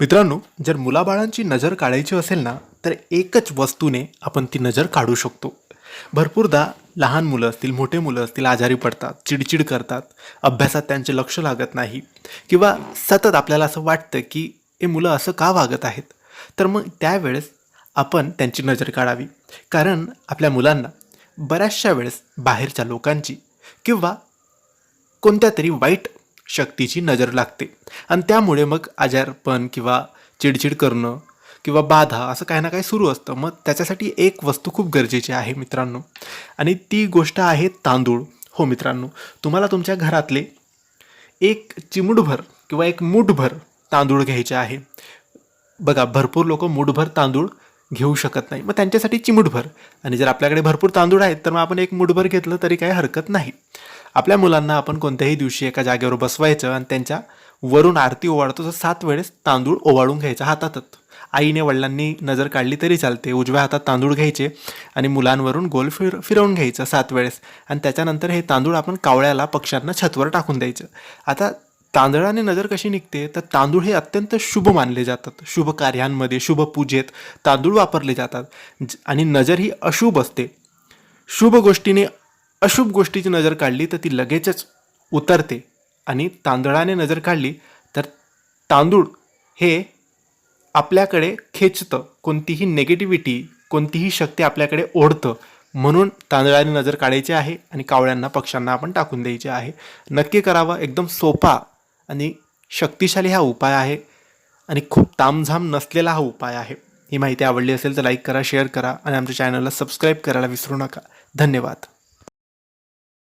मित्रांनो जर मुलाबाळांची नजर काढायची असेल ना तर एकच वस्तूने आपण ती नजर काढू शकतो. भरपूरदा लहान मुलं असतील मोठे मुलं असतील आजारी पडतात चिडचिड करतात अभ्यासात त्यांचे लक्ष लागत नाही किंवा सतत आपल्याला असं वाटतं की हे मुलं असं का वागत आहेत? तर मग त्यावेळेस आपण त्यांची नजर काढावी. कारण आपल्या मुलांना बऱ्याचशा वेळेस बाहेरच्या लोकांची किंवा कोणत्या तरी वाईट शक्तीची नजर लागते. आणि त्यामुळे मग आजारपण किंवा चिडचिड करणं किंवा बाधा असं काही ना काही सुरू असतं. मग त्याच्यासाठी एक वस्तू खूप गरजेची आहे मित्रांनो. आणि ती गोष्ट आहे तांदूळ. हो मित्रांनो तुम्हाला तुमच्या घरातले एक चिमूटभर किंवा एक मूठभर तांदूळ घ्यायचे आहे. बघा भरपूर लोक मूठभर तांदूळ घेऊ शकत नाही. मग त्यांच्यासाठी चिमूटभर. आणि जर आपल्याकडे भरपूर तांदूळ आहेत तर मग आपण एक मूठभर घेतलं तरी काही हरकत नाही. आपल्या मुलांना आपण कोणत्याही दिवशी एका जागेवर बसवायचं आणि त्यांच्या वरून आरती ओवाळतो तर सात वेळेस तांदूळ ओवाळून घ्यायचा हातातच. आईने वडिलांनी नजर काढली तरी चालते उजव्या हातात तांदूळ घ्यायचे आणि मुलांवरून गोल फिर फिरवून घ्यायचं सात वेळेस. आणि त्याच्यानंतर हे तांदूळ आपण कावळ्याला पक्ष्यांना छतवर टाकून द्यायचं. आता तांदळाने नजर कशी निघते तर तांदूळ हे अत्यंत शुभ मानले जातात. शुभ कार्यांमध्ये शुभ पूजेत तांदूळ वापरले जातात. आणि नजर ही अशुभ असते. शुभ गोष्टीने अशुभ गोष्टीची नजर काढली तर ती लगेचच उतरते आणि तांदळाने नजर काढली तर तांदूळ हे आपल्याकडे खेचतं कोणतीही नेगेटिव्हिटी कोणतीही शक्ती आपल्याकडे ओढतं. म्हणून तांदळाने नजर काढायची आहे आणि कावळ्यांना पक्ष्यांना आपण टाकून द्यायचे आहे. नक्की करावा एकदम सोपा आणि शक्तिशाली हा उपाय आहे आणि खूप तामझाम नसलेला हा उपाय आहे. ही माहिती आवडली असेल तर लाईक करा शेअर करा आणि आमच्या चॅनलला सबस्क्राईब करायला विसरू नका. धन्यवाद.